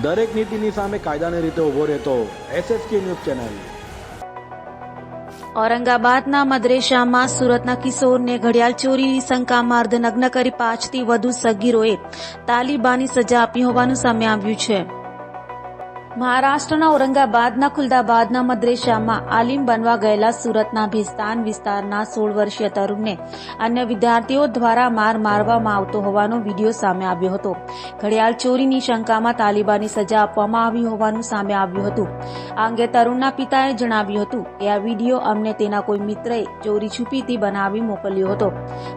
દરેક નીતિની સામે કાયદાની રીતે ઊભો રહેતો એસએસકે ન્યૂઝ ચેનલ. ઔરંગાબાદના મદરેસામાં સુરતના કિશોરને ઘડિયાળ ચોરીની શંકામાં અર્ધનગ્ન કરી પાંચથી વધુ સગીરોએ તાલિબાની સજા આપી હોવાનું સામે આવ્યું છે. મહારાષ્ટ્રના ઔરંગાબાદના ખુલદાબાદના મદ્રેશામાં આલિમ બનવા ગયેલા સુરતના ભિસ્તાન વિસ્તારના સોળ વર્ષીય તરુણને અન્ય વિદ્યાર્થીઓ દ્વારા માર મારવામાં આવતો હોવાનો વીડિયો સામે આવ્યો હતો. ઘડિયાળ ચોરીની શંકામાં તાલિબાની સજા આપવામાં આવી હોવાનું સામે આવ્યું હતું. આ અંગે તરુણના પિતાએ જણાવ્યું હતું કે આ વીડિયો અમને તેના કોઈ મિત્રએ ચોરી છુપીથી બનાવી મોકલ્યો હતો.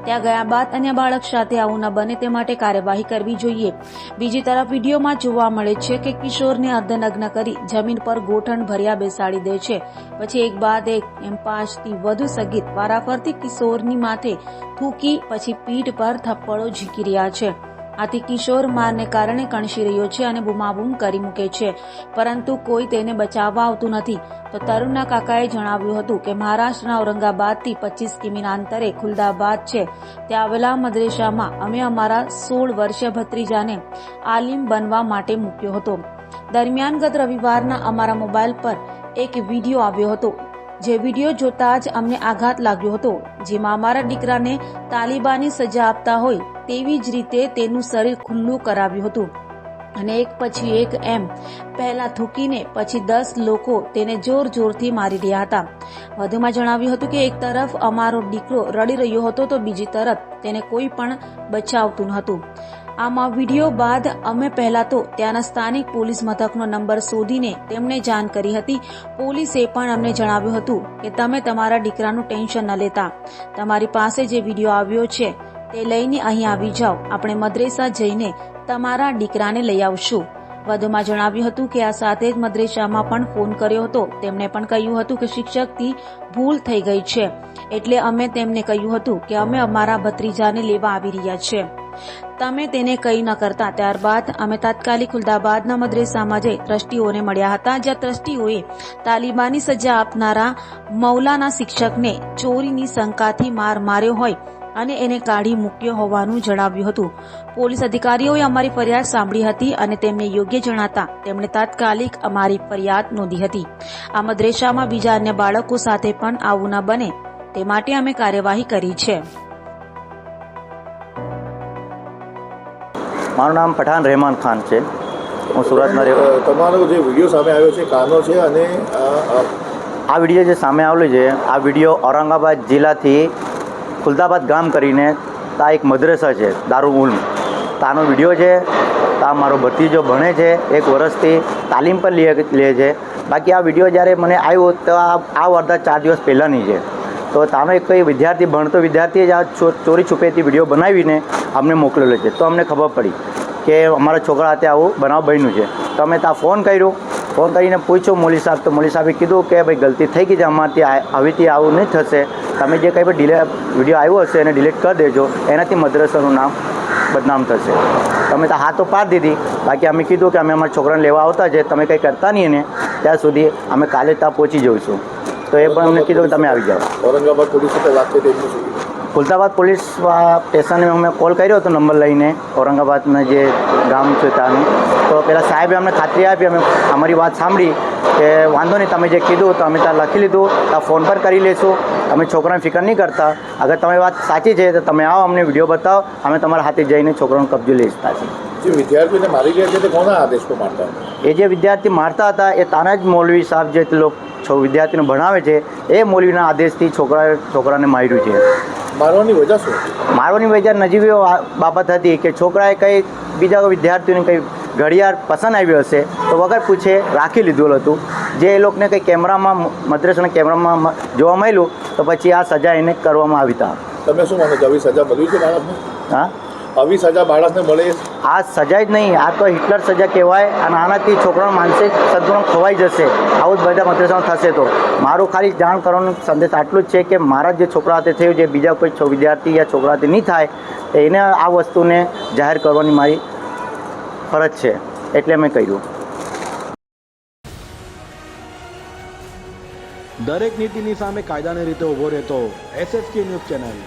ત્યાં ગયા બાદ અન્ય બાળક સાથે આવું ન બને તે માટે કાર્યવાહી કરવી જોઈએ. બીજી તરફ વિડીયોમાં જોવા મળે છે કે કિશોરને અર્ધનગ્ન કરી જમીન પર ગોઠણ ભર્યા બેસાડી દે છે. પછી એક બાદ એક એમ પાંચથી વધુ સગીત વારાફરતી કિશોરની માથે થૂકી પછી પીઠ પર થપ્પડો ઝીકી રહ્યા છે. આથી કિશોર મારને કારણે કણસી રહ્યો છે અને બૂમાબૂમ કરી મૂકે છે. પરંતુ કોઈ તેને બચાવવા આવતું નથી. તો તરુણના કાકાએ જણાવ્યું હતું કે મહારાષ્ટ્રના ઔરંગાબાદથી પચીસ કિમીના અંતરે ખુલદાબાદ છે. ત્યાં આવેલા મદ્રેસામાં અમે અમારા સોળ વર્ષીય ભત્રીજાને આલિમ બનવા માટે મૂક્યો હતો. દરમિયાન ગત રવિવારના અમારા મોબાઈલ પર એક વીડિયો આવ્યો હતો. જે વીડિયો જોતા જ અમને આઘાત લાગ્યો હતો. જેમાં અમારા દીકરાને તાલિબાની સજા આપતા હોય તેવી જ રીતે તેનું શરીર ખુલ્લું કરાવ્યું હતું. અને એક પછી એક એમ પહેલા થૂકીને પછી દસ લોકો તેને જોર જોરથી મારી રહ્યા હતા. વધુમાં જણાવ્યું હતું કે એક તરફ અમારો દીકરો રડી રહ્યો હતો તો બીજી તરફ તેને કોઈ પણ બચાવતું નહોતું. આમાં વીડિયો બાદ અમે પહેલા તો ત્યાંના સ્થાનિક પોલીસ મથકનો નંબર શોધીને તેમને જાણ કરી હતી. પોલીસે પણ અમને જણાવ્યું હતું કે તમે તમારા દીકરાનું ટેન્શન ન લેતા. તમારી પાસે જે વીડિયો આવ્યો છે તે લઈને અહીં આવી જાઓ. આપણે મદ્રેસા જઈને તમારા દીકરાને લઈ આવશું. વધુમાં જણાવ્યું હતું કે આ સાથે જ મદ્રેસામાં પણ ફોન કર્યો હતો. તેમણે પણ કહ્યું હતું કે શિક્ષકથી ભૂલ થઈ ગઈ છે. એટલે અમે તેમને કહ્યું હતું કે અમે અમારા ભત્રીજાને લેવા આવી રહ્યા છે. તમે તેને કંઈ ન કરતા. ત્યારબાદ અમે તાત્કાલિક ખુલદાબાદના મદ્રેસામાં જઈ ટ્રસ્ટીઓને મળ્યા હતા, જ્યાં ટ્રસ્ટીઓએ તાલિબાની સજા આપનારા મૌલાના શિક્ષકને ચોરીની શંકાથી માર માર્યો હોય અને એને કાઢી મૂક્યો હોવાનું જણાવ્યું હતું. પોલીસ અધિકારીઓએ અમારી ફરિયાદ સાંભળી હતી અને તેમને યોગ્ય જણાતા તેમણે તાત્કાલિક અમારી ફરિયાદ નોંધી હતી. આ મદ્રેસામાં બીજા અન્ય બાળકો સાથે પણ આવું ન બને, તે માટે અમે કાર્યવાહી કરી છે. મારું નામ પઠાન રહેમાન ખાન છે. હું સુરતમાં રહું તમારો જે વીડિયો સામે આવ્યો છે કાનો છે અને આ વીડિયો જે સામે આવેલો છે આ વીડિયો ઔરંગાબાદ જિલ્લાથી ખુલદાબાદ ગામ કરીને તા એક મદ્રસા છે દારૂ ઉલ્મ તાનો વીડિયો છે તા મારો ભત્રીજો ભણે છે એક વર્ષથી તાલીમ પર લે લે છે. બાકી આ વીડિયો જ્યારે મને આવ્યો તો આ આ વારદાત ચાર દિવસ પહેલાંની છે. તો તમે કોઈ વિદ્યાર્થી, ભણતો વિદ્યાર્થીએ જ આ ચોરી છુપેથી વીડિયો બનાવીને અમને મોકલેલો છે. તો અમને ખબર પડી કે અમારા છોકરા હાથે આવું બનાવ બન્યું છે. તો અમે ત્યાં ફોન કર્યો. ફોન કરીને પૂછ્યો, મોલી સાહેબ, તો મોલી સાહેબે કીધું કે, ભાઈ, ગલતી થઈ ગઈ છે અમારથી આ- હવેથી આવું નહીં થશે. તમે જે કંઈ પણ ડિલે વીડિયો આવ્યો હશે એને ડિલીટ કરી દેજો. એનાથી મદ્રસાનું નામ બદનામ થશે. તમે તો હા તો પાડ દીધી. બાકી અમે કીધું કે અમે અમારા છોકરાને લેવા આવતા છે. તમે કંઈ કરતા નહીં ને ત્યાં સુધી અમે કાલે ત્યાં પહોંચી જઈશું. તો એ પણ અમને કીધું કે તમે આવી જાઓ. ઔરંગાબાદ પોલીસ સાથે વાત કરી? ખુલદાબાદ પોલીસ સ્ટેશને અમે કોલ કર્યો હતો નંબર લઈને ઔરંગાબાદના જે ગામ છે ત્યાંનું. તો પેલા સાહેબે અમને ખાતરી આપી અમે અમારી વાત સાંભળી કે વાંધો નહીં તમે જે કીધું તો અમે ત્યાં લખી લીધું ત્યાં ફોન પર કરી લઈશું અમે છોકરાને ફિકર નહીં કરતા. અગર તમારી વાત સાચી છે તો તમે આવો અમને વીડિયો બતાવો. અમે તમારા હાથે જઈને છોકરાનો કબજો લઈશ છીએ. જે વિદ્યાર્થીઓને મારી ગયા છે તે કોના આદેશ મારતા એ જે વિદ્યાર્થી મારતા હતા એ તાના જ મૌલવી સાહેબ જે લોક વિદ્યાર્થીને ભણાવે છે એ મૌલવીના આદેશથી છોકરા છોકરાને માર્યું છે. મારવાની વજહ શું મારવાની વજહ નજીવી બાબત હતી કે છોકરાએ કંઈ બીજા વિદ્યાર્થીઓને કંઈ ઘડિયાળ પસંદ આવ્યો હશે તો વગર પૂછે રાખી લીધું હતું. જે એ લોકોને કંઈ કેમેરામાં મદ્રેસાના કેમેરામાં જોવા મળ્યું તો પછી આ સજા એને કરવામાં આવી હતા તમે શું માનો છો? સજા મળવી છે બાળકને? હા? આવી સજા બાળકને મળે આ સજા જ નહીં આ તો હિટલર સજા કહેવાય અને આનાથી છોકરાનું માનસિક સંતુલન ખોવાઈ જશે. આવું જ બધા મદ્રેસામાં થશે તો. મારું ખાલી જાણ કરવાનો સંદેશ આટલું જ છે કે મારા જે છોકરા હાથે થયું જે બીજા કોઈ વિદ્યાર્થી યા છોકરા હાથે નહીં થાય એને આ વસ્તુને જાહેર કરવાની મારી ફરજ છે. એટલે મેં કર્યું. દરેક નીતિની સામે કાયદાની રીતે ઊભો રહેતો એસએસકે ન્યૂઝ ચેનલ.